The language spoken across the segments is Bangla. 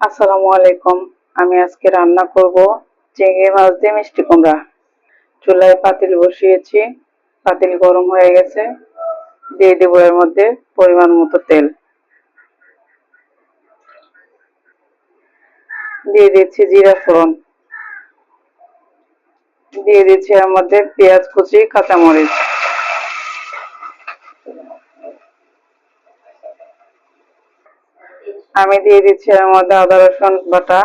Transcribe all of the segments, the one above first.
আসসালামু আলাইকুম। আমি আজকে রান্না করব চিংড়ি মাছ দিয়ে মিষ্টি কুমড়া। চুলায় পাতিল বসিয়েছি। পাতিল গরম হয়ে গেছে। দিয়ে দেবো এর মধ্যে পরিমাণ মতো তেল। দিয়ে দিচ্ছি জিরা ফোড়ন। দিয়ে দিচ্ছি এর মধ্যে পেঁয়াজ কুচি, কাঁচামরিচ। আমি দিয়ে দিচ্ছি এর মধ্যে আদা, রসুন বাটা।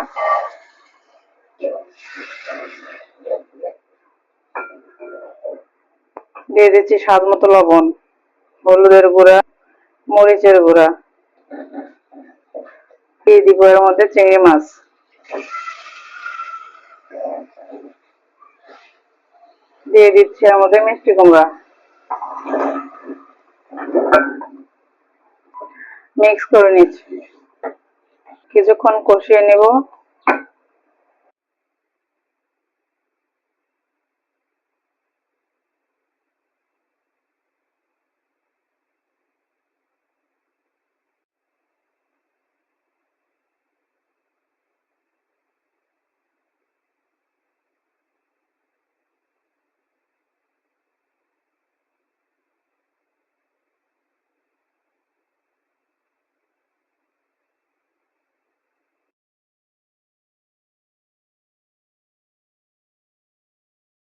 দিয়ে দিচ্ছি স্বাদ মতো লবণ, হলুদের গুঁড়া, মরিচের গুঁড়া। দিয়ে দিব এর মধ্যে চিংড়ি মাছ। দিয়ে দিচ্ছি এর মধ্যে মিষ্টি কুমড়া। মিক্স করে নিচ্ছি। কিছুক্ষণ কষিয়ে নেব।